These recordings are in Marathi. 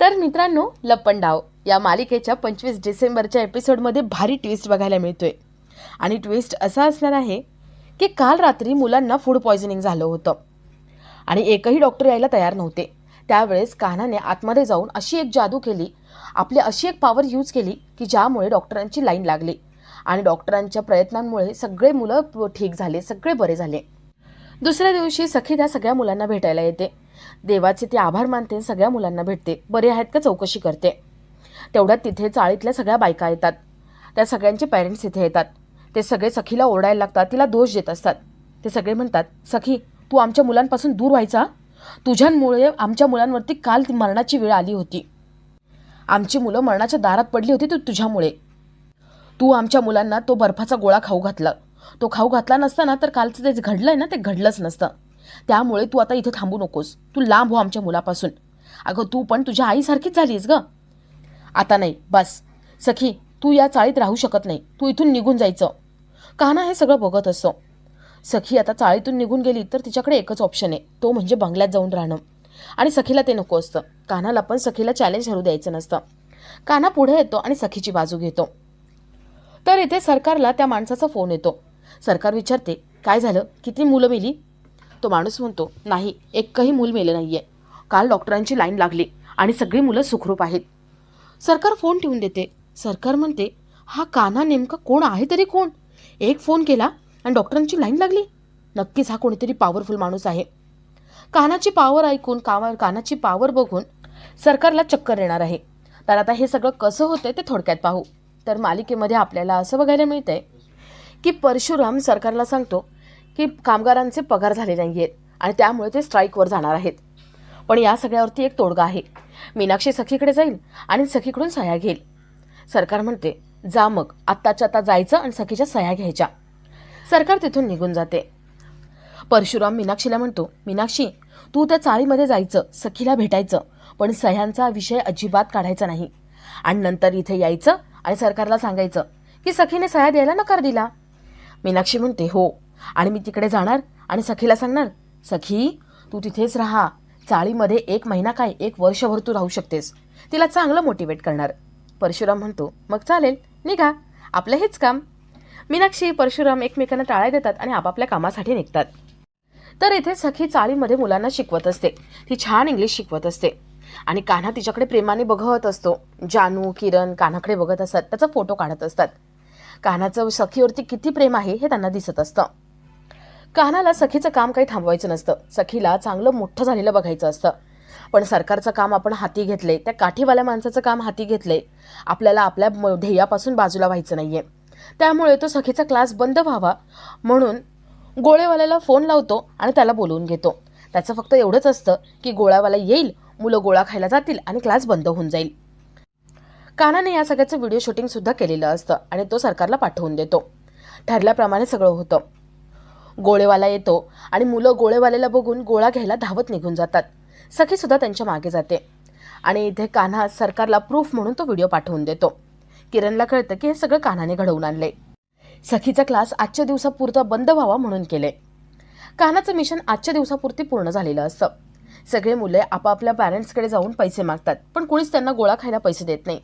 तर मित्रांनो लपंडाव डाव. या मालिकेच्या पंचवीस डिसेंबरच्या एपिसोडमध्ये भारी ट्विस्ट बघायला मिळतोय. आणि ट्विस्ट असा असणार आहे की काल रात्री मुलांना फूड पॉयझनिंग झालं होतं. आणि एकही डॉक्टर यायला तयार नव्हते. त्यावेळेस कान्हाने आतमध्ये जाऊन अशी एक जादू केली आपली अशी एक पॉवर यूज केली की ज्यामुळे डॉक्टरांची लाईन लागली. आणि डॉक्टरांच्या प्रयत्नांमुळे सगळे मुलं ठीक झाले सगळे बरे झाले. दुसऱ्या दिवशी सखी त्या सगळ्या मुलांना भेटायला येते. देवाचे ते आभार मानते सगळ्या मुलांना भेटते. बरे आहेत का? चौकशी करते. तेवढ्यात तिथे चाळीतल्या सगळ्या बायका येतात. त्या सगळ्यांचे पॅरेंट्स इथे येतात. ते सगळे सखीला ओरडायला लागतात. तिला दोष देत असतात. ते सगळे म्हणतात सखी तू आमच्या मुलांपासून दूर व्हायचा? तुझ्यांमुळे आमच्या मुलांवरती काल ती मरणाची वेळ आली होती. आमची मुलं मरणाच्या दारात पडली होती तू तुझ्यामुळे. तू आमच्या मुलांना तो बर्फाचा गोळा खाऊ घातला. तो खाऊ घातला नसता ना तर कालचं जे घडलं आहे ना ते घडलंच नसतं. त्यामुळे तू आता इथे थांबू नकोस. तू लांब हो आमच्या मुलापासून. अगं तू पण तुझ्या आईसारखीच झालीस ग. आता नाही बस. सखी तू या चाळीत राहू शकत नाही. तू इथून निघून जायचं. कान्हा हे सगळं बघत असतो सखी आता चाळीतून निघून गेली तर तिच्याकडे एकच ऑप्शन आहे. तो म्हणजे बंगल्यात जाऊन राहणं. आणि सखीला ते नको असतं. कान्हाला पण सखीला चॅलेंज ठरू द्यायचं नसतं. कान्हा पुढे येतो आणि सखीची बाजू घेतो. तर इथे सरकारला त्या माणसाचा फोन येतो. सरकार विचारते काय झालं? किती मुलं मिली? तो माणूस म्हणतो नाही एकही मूल मेलं नाही आहे काल डॉक्टरांची लाईन लागली आणि सगळी मुलं सुखरूप आहेत. सरकार फोन ठेवून देते. सरकार म्हणते हा कान्हा नेमका कोण आहे तरी कोण? एक फोन केला आणि डॉक्टरांची लाईन लागली. नक्कीच हा कोणीतरी पॉवरफुल माणूस आहे. कानाची पावर ऐकून कामा कानाची पावर बघून सरकारला चक्कर येणार आहे. तर आता हे सगळं कसं होतंय ते थोडक्यात पाहू. तर मालिकेमध्ये आपल्याला असं बघायला मिळतंय की परशुराम सरकारला सांगतो की कामगारांचे पगार झाले नाही आहेत आणि त्यामुळे ते स्ट्राईकवर जाणार आहेत. पण या सगळ्यावरती एक तोडगा आहे. मीनाक्षी सखीकडे जाईल आणि सखीकडून सह्या घेईल. सरकार म्हणते जा मग आत्ताच्या आता जायचं आणि सखीच्या सह्या घ्यायच्या. सरकार तिथून निघून जाते. परशुराम मीनाक्षीला म्हणतो मीनाक्षी तू त्या चाळीमध्ये जायचं सखीला भेटायचं पण सह्यांचा विषय अजिबात काढायचा नाही. आणि नंतर इथे यायचं आणि सरकारला सांगायचं की सखीने सह्या द्यायला नकार दिला. मीनाक्षी म्हणते हो आणि मी तिकडे जाणार आणि सखीला सांगणार सखी तू तिथेच राहा. चाळीमध्ये एक महिना काय एक वर्षभर तू राहू शकतेस. तिला चांगलं मोटिवेट करणार. परशुराम म्हणतो मग चालेल निघा. आपलं हेच काम. मीनाक्षी परशुराम एकमेकांना टाळ्या देतात आणि आपापल्या कामासाठी निघतात. तर इथे सखी चाळीमध्ये मुलांना शिकवत असते. ती छान इंग्लिश शिकवत असते. आणि कान्हा तिच्याकडे प्रेमाने बघत असतो. जानू किरण कान्हाकडे बघत असतात. त्याचा फोटो काढत असतात. कान्हाचं सखीवरती किती प्रेम आहे हे त्यांना दिसत असतं. कान्हाला सखीचं काम काही थांबवायचं नसतं. सखीला चांगलं मोठं झालेलं बघायचं असतं. पण सरकारचं काम आपण हाती घेतले त्या काठीवाल्या माणसाचं काम हाती घेतले आपल्याला आपल्या म- ध्येयापासून बाजूला व्हायचं नाहीये. त्यामुळे तो सखीचा क्लास बंद व्हावा म्हणून गोळेवाल्याला फोन लावतो आणि त्याला बोलवून घेतो. त्याचं फक्त एवढंच असतं की गोळावाला येईल मुलं गोळा खायला जातील आणि क्लास बंद होऊन जाईल. कानाने या सगळ्याचं व्हिडिओ शूटिंग सुद्धा केलेलं असतं आणि तो सरकारला पाठवून देतो. ठरल्याप्रमाणे सगळं होतं. गोळेवाला येतो आणि मुलं गोळेवाल्याला बघून गोळा घ्यायला धावत निघून जातात. सखीसुद्धा त्यांच्या मागे जाते. आणि इथे कान्हा सरकारला प्रूफ म्हणून तो व्हिडिओ पाठवून देतो. किरणला कळतं की हे सगळं कान्हाने घडवून आणले सखीचा क्लास आजच्या दिवसापुरता बंद व्हावा म्हणून केले कान्हाचं मिशन आजच्या दिवसापुरती पूर्ण झालेलं असतं. सगळे मुले आपापल्या पॅरेंट्सकडे जाऊन पैसे मागतात पण कोणीच त्यांना गोळा खायला पैसे देत नाही.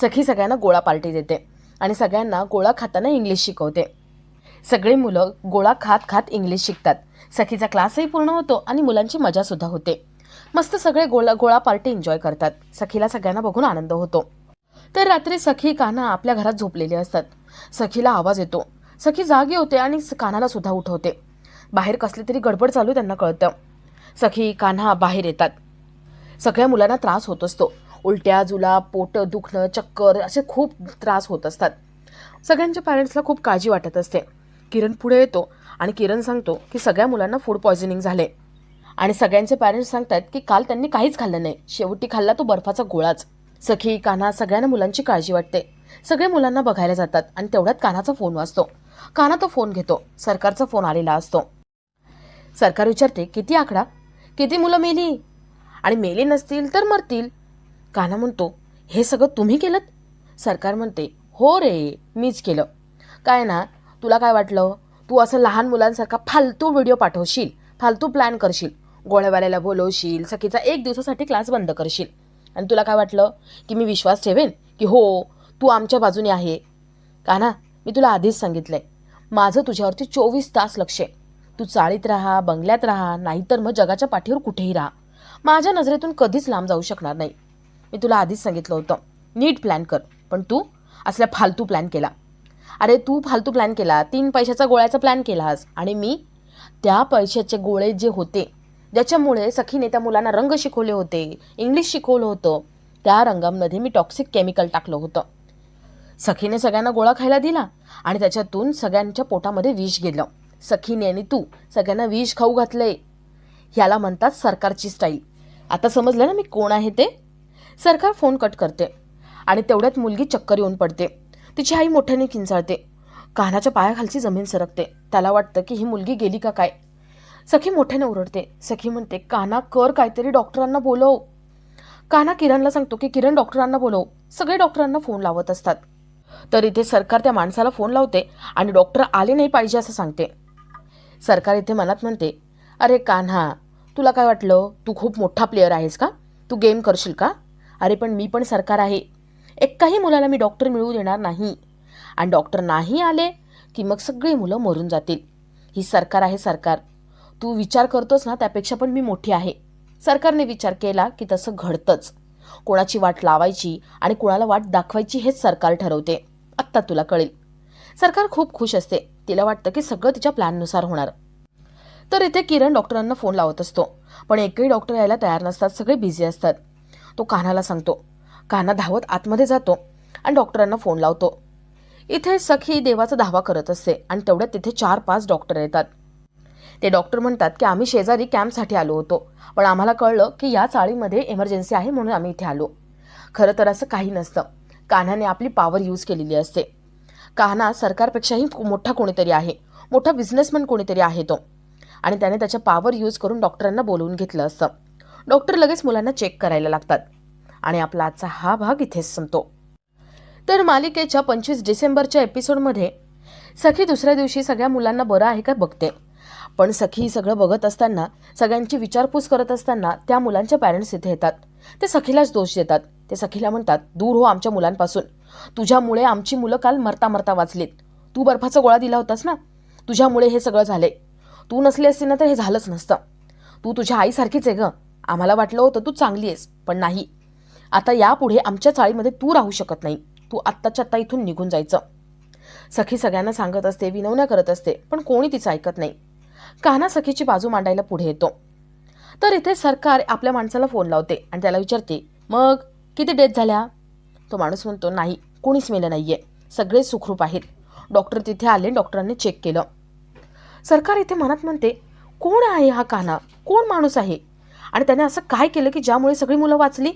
सखी सगळ्यांना गोळा पार्टी देते आणि सगळ्यांना गोळा खाताना इंग्लिश शिकवते. सगळे मुलं गोळा खात खात इंग्लिश शिकतात. सखीचा क्लासही पूर्ण होतो आणि मुलांची मजासुद्धा होते. मस्त सगळे गोळा गोळा पार्टी एन्जॉय करतात. सखीला सगळ्यांना बघून आनंद होतो. तर रात्री सखी कान्हा आपल्या घरात झोपलेले असतात. सखीला आवाज येतो. सखी जागी होते आणि स- कान्हाला सुद्धा उठवते. बाहेर कसली तरी गडबड चालू त्यांना कळतं. सखी कान्हा बाहेर येतात. सगळ्या मुलांना त्रास होत असतो. उलट्या जुला पोट दुखणं चक्कर असे खूप त्रास होत असतात. सगळ्यांच्या पॅरेंट्सला खूप काळजी वाटत असते. किरण पुढे येतो आणि किरण सांगतो की सगळ्या मुलांना फूड पॉयझनिंग झाले. आणि सगळ्यांचे पॅरेंट्स सांगतात की काल त्यांनी काहीच खाल्लं नाही. शेवटी खाल्ला तो बर्फाचा गोळाच. सखी कान्हा सगळ्यांना मुलांची काळजी वाटते. सगळे मुलांना बघायला जातात आणि तेवढ्यात कानाचा फोन वाजतो. काना तो फोन घेतो. सरकारचा फोन आलेला असतो. सरकार विचारते किती आकडा? किती मुलं मेली? आणि मेली नसतील तर मरतील. कान्हा म्हणतो हे सगळं तुम्ही केलं सरकार म्हणते हो रे मीच केलं. काय ना तुला काय वाटलं? तू असं लहान मुलांसारखा फालतू व्हिडिओ पाठवशील फालतू प्लॅन करशील गोळ्यावाल्याला बोलवशील सखीचा एक दिवसासाठी क्लास बंद करशील. आणि तुला काय वाटलं? की मी विश्वास ठेवेन? की हो तू आमच्या बाजूने आहे. का ना? मी तुला आधीच सांगितलं आहे माझं तुझ्यावरती चोवीस तास लक्ष आहे. तू चाळीत राहा बंगल्यात राहा नाहीतर मग जगाच्या पाठीवर कुठेही राहा. माझ्या नजरेतून कधीच लांब जाऊ शकणार नाही. मी तुला आधीच सांगितलं होतं. नीट प्लॅन कर. पण तू असल्या फालतू प्लॅन केला. अरे तू फालतू प्लॅन केला तीन पैशाचा गोळ्याचा प्लॅन केलास. आणि मी त्या पैशाचे गोळे जे होते ज्याच्यामुळे सखीने त्या मुलांना रंग शिकवले होते इंग्लिश शिकवलं होतं त्या रंगामध्ये मी टॉक्सिक केमिकल टाकलं होतं. सखीने सगळ्यांना गोळा खायला दिला आणि त्याच्यातून सगळ्यांच्या पोटामध्ये विष गेलं. सखीने आणि तू सगळ्यांना विष खाऊ घातलंय. ह्याला म्हणतात सरकारची स्टाईल आता समजलं ना मी कोण आहे ते? सरकार फोन कट करते आणि तेवढ्यात मुलगी चक्कर येऊन पडते. तिची आई मोठ्याने किंचाळते. कानाच्या पायाखालची जमीन सरकते. त्याला वाटतं की ही मुलगी गेली का काय? सखी मोठ्याने ओरडते. सखी म्हणते काना कर काहीतरी डॉक्टरांना बोलव. काना किरणला सांगतो की किरण डॉक्टरांना बोलव. सगळे डॉक्टरांना फोन लावत असतात. तर इथे सरकार त्या माणसाला फोन लावते आणि डॉक्टर आले नाही पाहिजे असं सांगते. सरकार इथे मनात म्हणते अरे कान्हा तुला काय वाटलं? तू खूप मोठा प्लेअर आहेस का? तू गेम करशील का? अरे पण मी पण सरकार आहे. एकाही मुलाला मी डॉक्टर मिळवू देणार नाही. आणि डॉक्टर नाही आले की मग सगळी मुलं मरून जातील. ही सरकार आहे सरकार. तू विचार करतोस ना त्यापेक्षा पण मी मोठी आहे. सरकारने विचार केला की तसं घडतंच. कोणाची वाट लावायची आणि कोणाला वाट दाखवायची हेच सरकार ठरवते. आत्ता तुला कळेल. सरकार खूप खुश असते. तिला वाटतं की सगळं तिच्या प्लॅननुसार होणार. तर इथे किरण डॉक्टरांना फोन लावत असतो. पण एकही डॉक्टर यायला तयार नसतात. सगळे बिझी असतात. तो कान्हाला सांगतो कान्हा धावत आतमध्ये जातो आणि डॉक्टरांना फोन लावतो. इथे सखी देवाचा धावा करत असते आणि तेवढ्यात तिथे चार पाच डॉक्टर येतात. ते डॉक्टर म्हणतात की आम्ही शेजारी कॅम्पसाठी आलो होतो पण आम्हाला कळलं की या चाळीमध्ये इमर्जन्सी आहे म्हणून आम्ही इथे आलो. खरं तर असं काही नसतं. कान्हाने आपली पॉवर यूज केलेली असते. कान्हा सरकारपेक्षाही मोठा कोणीतरी आहे. मोठा बिझनेसमॅन कोणीतरी आहे तो. आणि त्याने त्याच्या पॉवर यूज करून डॉक्टरांना बोलवून घेतलं असतं. डॉक्टर लगेच मुलांना चेक करायला लागतात. आणि आपला आजचा हा भाग इथेच संपतो. तर मालिकेच्या पंचवीस डिसेंबरच्या एपिसोडमध्ये सखी दुसऱ्या दिवशी सगळ्या मुलांना बरं आहे का बघते. पण सखी सगळं बघत असताना सगळ्यांची विचारपूस करत असताना त्या मुलांच्या पॅरेंट्स इथे येतात. ते सखीलाच दोष देतात. ते सखीला म्हणतात दूर हो आमच्या मुलांपासून. तुझ्यामुळे आमची मुलं काल मरता मरता वाचलीत. तू बर्फाचा गोळा दिला होतास ना? तुझ्यामुळे हे सगळं झाले. तू नसली असती ना तर हे झालंच नसतं. तू तुझ्या आईसारखीच आहे ग. आम्हाला वाटलं होतं तू चांगली आहेस पण नाही. आता यापुढे आमच्या चाळीमध्ये तू राहू शकत नाही. तू आत्ताच्या आत्ता इथून निघून जायचं. सखी सगळ्यांना सांगत असते विनवण्या करत असते पण कोणी तिचं ऐकत नाही. कान्हा सखीची बाजू मांडायला पुढे येतो. तर इथे सरकार आपल्या माणसाला फोन लावते आणि त्याला विचारते मग किती डेथ झाल्या? तो माणूस म्हणतो नाही कोणीच मेलं आहे सगळे सुखरूप आहेत. डॉक्टर तिथे आले डॉक्टरांनी चेक केलं. सरकार इथे मनात म्हणते कोण आहे हा कान्हा? कोण माणूस आहे? आणि त्याने असं काय केलं की ज्यामुळे सगळी मुलं वाचली?